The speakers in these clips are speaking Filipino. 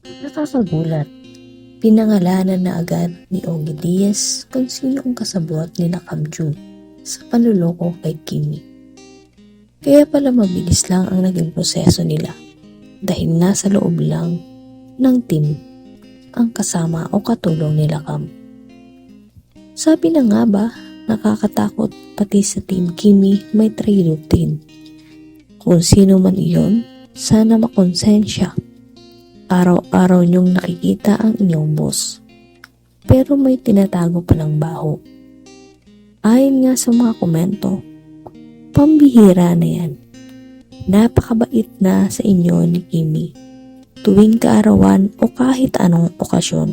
Nakakagulat. Pinangalanan na agad ni Ogie kung sino ang kasabot ni Nakamju sa panluloko kay Kimi. Kaya pala mabilis lang ang naging proseso nila dahil nasa loob lang ng team ang kasama o katulong nila Kam. Sabi na nga ba, nakakatakot pati sa team Kimi may tray routine. Kung sino man iyon, sana makonsensya. Araw-araw niyong nakikita ang inyong boss. Pero may tinatago palang baho. Ayon nga sa mga komento, pambihira na yan. Napakabait na sa inyo ni Kimi. Tuwing kaarawan o kahit anong okasyon,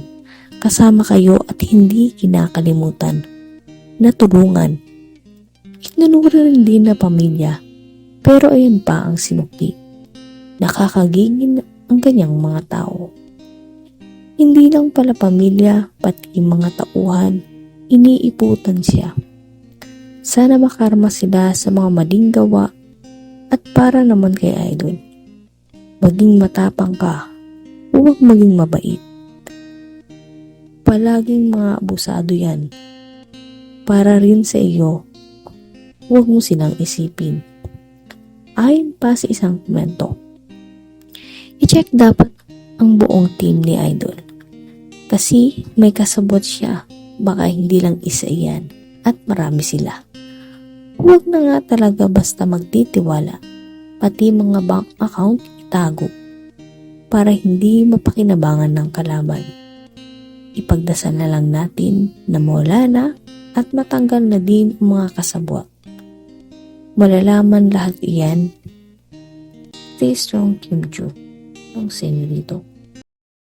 kasama kayo at hindi kinakalimutan. Natulungan. Itinunuro rin din na pamilya, pero ayan pa ang sinukli. Nakakagingin ang kanyang mga tao. Hindi lang pala pamilya, pati mga tauhan, iniiputan siya. Sana makarma sila sa mga maling gawa at para naman kay Idol. Maging matapang ka, huwag maging mabait. Palaging mga abusado yan. Para rin sa iyo, huwag mo silang isipin. Ayon pa sa isang komento, i-check dapat ang buong team ni Idol. Kasi may kasabot siya, baka hindi lang isa iyan at marami sila. Huwag na nga talaga basta magtitiwala, pati mga bank account itago para hindi mapakinabangan ng kalaban. Ipagdasal na lang natin na mawala na at matanggal na din ang mga kasabwat. Malalaman lahat iyan. Stay strong, Kim Joo. Ang senyorito.